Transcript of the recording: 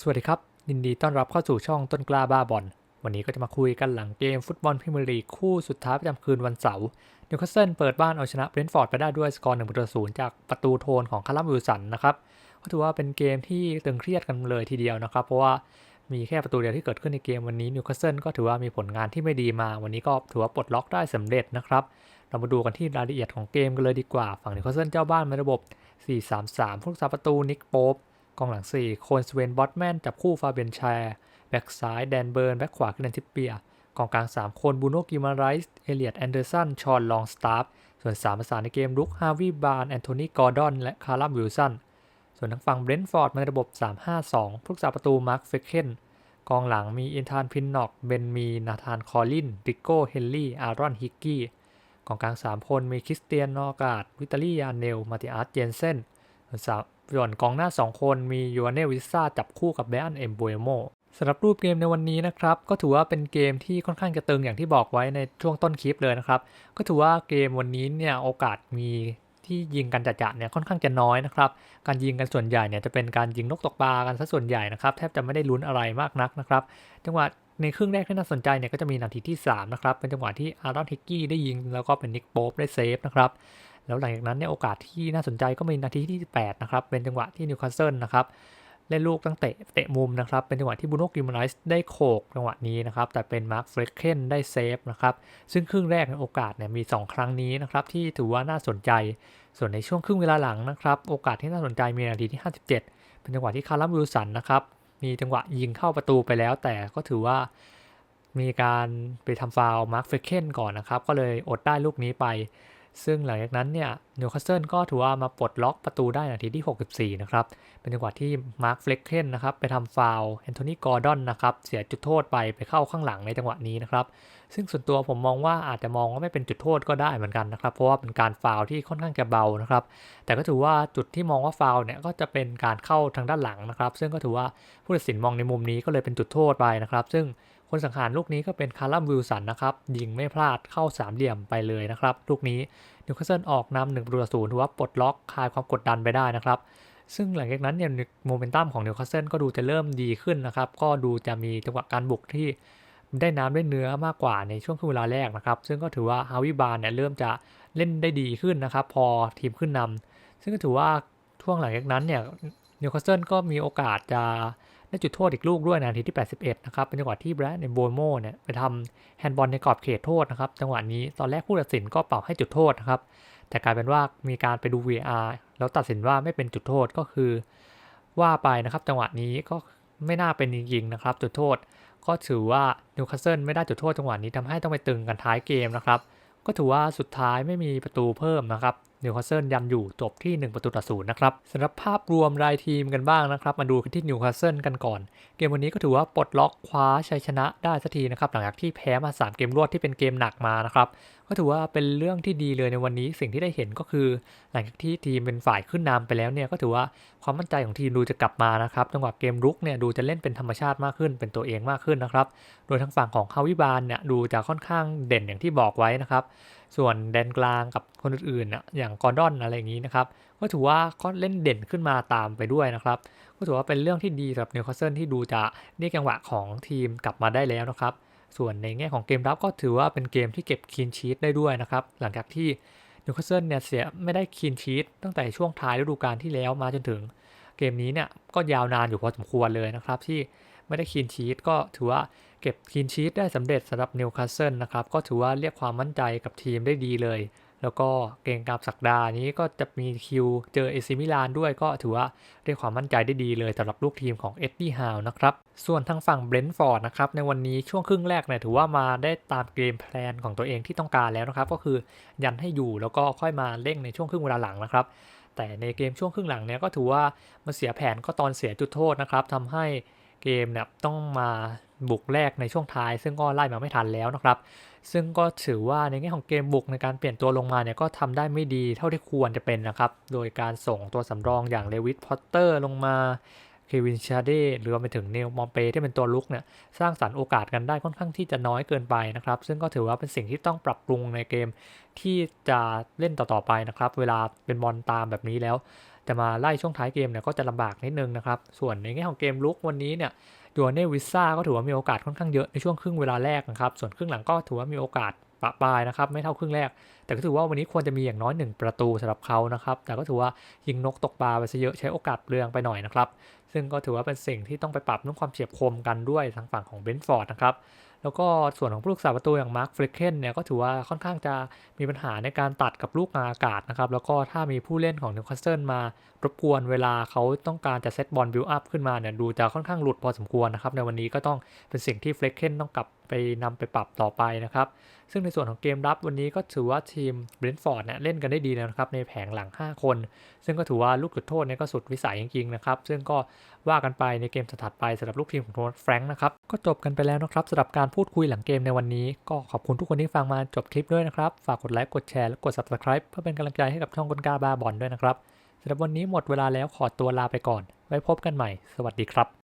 สวัสดีครับ ยินดีต้อนรับเข้าสู่ช่องต้นกล้าบ้าบอล วันนี้ก็จะมาคุยกันหลังเกมฟุตบอลพรีเมียร์ลีกคู่สุดท้ายประจำคืนวันเสาร์นิวคาสเซิลเปิดบ้านเอาชนะเบรนท์ฟอร์ดไปได้ด้วยสกอร์1ประตูศูนย์จากประตูโทนของคาร์ลัมวิลสันนะครับก็ถือว่าเป็นเกมที่ตึงเครียดกันเลยทีเดียวนะครับ เพราะว่ามีแค่ประตูเดียวที่เกิดขึ้นในเกมวันนี้นิวคาสเซิลก็ถือว่ามีผลงานที่ไม่ดีมาวันนี้ก็ถือว่าปลดล็อกได้สำเร็จนะครับ เรามาดูกันที่รายละเอียดของเกมกันเลยดีกว่า ฝั่งนิวคาสเซิลเจ้าบ้านในระบบ 4-3-3ผู้รักษาประตูนิกโป๊ป กองหลัง 4 โคนสเวนบอตแมนจับคู่ฟาเบียนแชร์ แบ็กซ้ายแดนเบิร์น แบ็กขวาคือแดนทิปเปีย กองกลาง 3 คนบูโนกิมาไรส์ เอเลียดแอนเดอร์สัน ชอนลองสตาร์ส่วน3ภาษาในเกมลุกฮาวิบาร์น แอนโทนีกอร์ดอน และคาร์ลัมวิลสัน ส่วนทางฝั่งเบรนท์ฟอร์ดในระบบ 3-5-2 ผู้รักษาประตูมาร์คเฟคเคนกองหลังมีอินทานพินนอก เบนมี นาธานคอลิน ริโก้ เฮนรี่ อารอน ฮิกกี้ กองกลาง 3 คนมีคริสเตียน นอกาด วิตาลียาเนล มาติอาร์ตเจนเซน ส่วนกองหน้า 2 คนมียูานเนวิซ่าจับคู่กับแบรนเอมโบเอโมสำหรับรูปเกมในวันนี้นะครับ ก็ถือว่าเป็นเกมที่ค่อนข้างจะตึงอย่างที่บอกไว้ในช่วงต้นคลิปเลยนะครับ ก็ถือว่าเกมวันนี้เนี่ยโอกาสมีที่ยิงกันจัดๆเนี่ยค่อนข้างจะน้อยนะครับ การยิงกันส่วนใหญ่เนี่ยจะเป็นการยิงนกตกปลากันซะส่วนใหญ่นะครับแทบจะไม่ได้ลุ้นอะไรมากนักนะครับ จังหวะในครึ่งแรกที่น่าสนใจเนี่ยก็จะมีนาทีที่ 3 นะครับ เป็นจังหวะที่อารอนฮิกกี้ได้ยิงแล้วก็เป็นนิกโป๊ปได้เซฟนะครับ แล้วหลังจากนั้นเนี่ยโอกาสที่น่าสนใจก็มีนาทีที่8นะครับ เป็นจังหวะที่นิวคาสเซิลนะครับเล่นลูกตั้งเตะเตะมุมนะครับ เป็นจังหวะที่บูโนกิมไนส์ได้โขกจังหวะนี้นะครับ แต่เป็นมาร์คเฟรเคนได้เซฟนะครับ ซึ่งครึ่งแรกในโอกาสเนี่ยมี 2 ครั้งนี้นะครับ ที่ถือว่าน่าสนใจ ส่วนในช่วงครึ่งเวลาหลังนะครับ โอกาสที่น่าสนใจมีนาทีที่ 57 เป็นจังหวะที่คาร์ลัมวิลสันนะครับ มีจังหวะยิงเข้าประตูไปแล้ว แต่ก็ถือว่ามีการไปทำฟาวมาร์คเฟรเคนก่อนนะครับ ก็เลยอดได้ลูกนี้ไป ซึ่งหลังจากนั้นเนี่ยนิวคาสเซิลก็ถือว่ามาปลดล็อกประตูได้นาทีที่ 64 นะครับ เป็นจังหวะที่มาร์คเฟล็กเคนนะครับไปทำฟาวล์แอนโทนีกอร์ดอนนะครับเสียจุดโทษไปไปเข้าข้างหลังในจังหวะนี้นะครับ ซึ่งส่วนตัวผมมองว่าอาจจะมองว่าไม่เป็นจุดโทษก็ได้เหมือนกันนะครับ เพราะว่าเป็นการฟาวล์ที่ค่อนข้างจะเบานะครับ แต่ก็ถือว่าจุดที่มองว่าฟาวล์เนี่ยก็จะเป็นการเข้าทางด้านหลังนะครับ ซึ่งก็ถือว่าผู้ตัดสินมองในมุมนี้ก็เลยเป็นจุดโทษไปนะครับ ซึ่ง คนสังหารลูกนี้ก็เป็นคาร์ลัมวิลสันนะครับยิงไม่พลาดเข้าสามเหลี่ยมไปเลยนะครับลูกนี้นิวคาสเซิลออกนำหนึ่งประตูต่อศูนย์ถือว่าปลดล็อกคลายความกดดันไปได้นะครับซึ่งหลังจากนั้นเนี่ยโมเมนตัมของนิวคาสเซิลก็ดูจะเริ่มดีขึ้นนะครับก็ดูจะมีจังหวะการบุกที่ได้น้ำได้เนื้อมากกว่าในช่วงครึ่งเวลาแรกนะครับ ซึ่งก็ถือว่าฮาวิบาร์เนี่ยเริ่มจะเล่นได้ดีขึ้นนะครับ พอทีมขึ้นนำซึ่งก็ถือว่าช่วงหลังจากนั้นเนี่ยนิวคาสเซิลก็มีโอกาสจะ ได้จุดโทษอีกลูกด้วยนาทีที่ 81 นะครับ เป็นจังหวะที่แบรนด์ในโบโมเนี่ยไปทำแฮนด์บอลในกรอบเขตโทษนะครับ จังหวะนี้ตอนแรกผู้ตัดสินก็เป่าให้จุดโทษนะครับ แต่กลายเป็นว่ามีการไปดู VR แล้วตัดสินว่าไม่เป็นจุดโทษก็คือ ว่าไปนะครับ จังหวะนี้ก็ไม่น่าเป็นจริงๆนะครับ จุดโทษ ก็ถือว่านิวคาสเซิลไม่ได้จุดโทษจังหวะนี้ทำให้ต้องไปตึงกันท้ายเกมนะครับ ก็ถือว่าสุดท้ายไม่มีประตูเพิ่มนะครับ นิวคาสเซิลยันอยู่จบที่ 1 ประตูต่อศูนย์นะครับสำหรับภาพรวมรายทีมกันบ้างนะครับมาดูกันที่นิวคาสเซิลกันก่อน เกมวันนี้ก็ถือว่าปลดล็อกคว้าชัยชนะได้สักทีนะครับหลังจากที่แพ้มา 3 เกมรวดที่เป็นเกมหนักมานะครับก็ถือว่าเป็นเรื่องที่ดีเลยในวันนี้สิ่งที่ได้เห็นก็คือ หลังจากที่ทีมเป็นฝ่ายขึ้นนำไปแล้วเนี่ยก็ถือว่าความมั่นใจของทีมดูจะกลับมานะครับจังหวะเกมรุกเนี่ยดูจะเล่นเป็นธรรมชาติมากขึ้น เป็นตัวเองมากขึ้นนะครับโดยทางฝั่งของฮาวิบาลเนี่ยดูจะค่อนข้างเด่นอย่างที่บอกไว้นะครับ ส่วนแดนกลางกับคนอื่นๆนะอย่างกอร์ดอนอะไรอย่างนี้นะครับก็ถือว่าก็เล่นเด่นขึ้นมาตามไปด้วยนะครับก็ถือว่าเป็นเรื่องที่ดีสำหรับนิวคาสเซิลที่ดูจะเรียกจังหวะของทีมกลับมาได้แล้วนะครับส่วนในแง่ของเกมรับก็ถือว่าเป็นเกมที่เก็บคีนชีตได้ด้วยนะครับหลังจากที่นิวคาสเซิลเนี่ยเสียไม่ได้คีนชีตตั้งแต่ช่วงท้ายฤดูกาลที่แล้วมาจนถึง เกมนี้เนี่ยก็ยาวนานอยู่พอสมควรเลยนะครับที่ ไม่ได้คีนชีตก็ถือว่าเก็บคีนชีตได้สำเร็จสำหรับนิวคาสเซิลนะครับก็ถือว่าเรียกความมั่นใจกับทีมได้ดีเลย แล้วก็เก่งกับสักดานี้ก็จะมีคิวเจอเอซิมิลานด้วยก็ถือว่าเรียกความมั่นใจได้ดีเลยสำหรับลูกทีมของเอ็ดดี้ฮาวนะครับส่วนทางฝั่งเบรนท์ฟอร์ดนะครับในวันนี้ช่วงครึ่งแรกเนี่ยถือว่ามาได้ตามเกมแพลนของตัวเองที่ต้องการแล้วนะครับก็คือยันให้อยู่แล้วก็ค่อยมาเร่งในช่วงครึ่งเวลาหลังนะครับแต่ในเกมช่วงครึ่งหลังเนี่ยก็ถือว่ามาเสียแผนก็ตอนเสียจุดโทษนะครับทำให้ เกมเนี่ยต้องมาบุกแรกในช่วงท้าย ซึ่งก็ไล่มาไม่ทันแล้วนะครับ ซึ่งก็ถือว่าในแง่ของเกมบุกในการเปลี่ยนตัวลงมาเนี่ยก็ทำได้ไม่ดีเท่าที่ควรจะเป็นนะครับ โดยการส่งตัวสำรองอย่างเลวิสพอตเตอร์ลงมา เควินชาเด้หรือว่าไปถึงเนลมอมเปที่เป็นตัวลุกเนี่ยสร้างสรรค์โอกาสกันได้ค่อนข้างที่จะน้อยเกินไปนะครับ ซึ่งก็ถือว่าเป็นสิ่งที่ต้องปรับปรุงในเกมที่จะเล่นต่อๆไปนะครับ เวลาเป็นบอลตามแบบนี้แล้ว จะมาไล่ช่วงท้ายเกมเนี่ยก็จะลำบากนิดนึงนะครับ ส่วนในแง่ของเกมลุกวันนี้เนี่ยยูเนวิซ่าก็ถือว่ามีโอกาสค่อนข้างเยอะในช่วงครึ่งเวลาแรกนะครับ ส่วนครึ่งหลังก็ถือว่ามีโอกาส ปะปายนะครับ ไม่เท่าครึ่งแรก แต่ก็ถือว่าวันนี้ควรจะมีอย่างน้อย 1 ประตูสำหรับเขานะครับ แต่ก็ถือว่ายิงนกตกปลาไปซะเยอะใช้โอกาสเปลืองไปหน่อยนะครับ ซึ่งก็ถือว่าเป็นสิ่งที่ต้องไปปรับเรื่องความเฉียบคมกันด้วยทางฝั่งของเบนฟอร์ดนะครับแล้วก็ส่วนของผู้รักษาประตูอย่างมาร์คเฟรเคนเนี่ยก็ถือว่าค่อนข้างจะมีปัญหาในการตัดกับลูกงาอากาศนะครับ แล้วก็ถ้ามีผู้เล่นของนิวคาสเซิลมารบกวนเวลาเขาต้องการจะเซตบอลบิลอัพขึ้นมาเนี่ยดูจะค่อนข้างหลุดพอสมควรนะครับ ในวันนี้ก็ต้องเป็นสิ่งที่เฟรเคนต้องกลับ ไปนำไปปรับต่อไปนะครับ ซึ่งในส่วนของเกมรับวันนี้ก็ถือว่าทีมเบรนท์ฟอร์ดเนี่ยเล่นกันได้ดีนะครับในแผงหลัง 5 คน ซึ่งก็ถือว่าลูกจุดโทษเนี่ยก็สุดวิสัยจริงๆนะครับ ซึ่งก็ว่ากันไปในเกมถัดไปสำหรับลูกทีมของโทมัสแฟรงค์นะครับ ก็จบกันไปแล้วนะครับสำหรับการพูดคุยหลังเกมในวันนี้ ก็ขอบคุณทุกคนที่ฟังมาจบคลิปด้วยนะครับ ฝากกดไลค์กดแชร์และกด subscribe เพื่อเป็นกำลังใจให้กับช่องกลกาบาบอลด้วยนะครับสำหรับวันนี้หมดเวลาแล้วขอตัวลาไปก่อน ไว้พบกันใหม่ สวัสดีครับ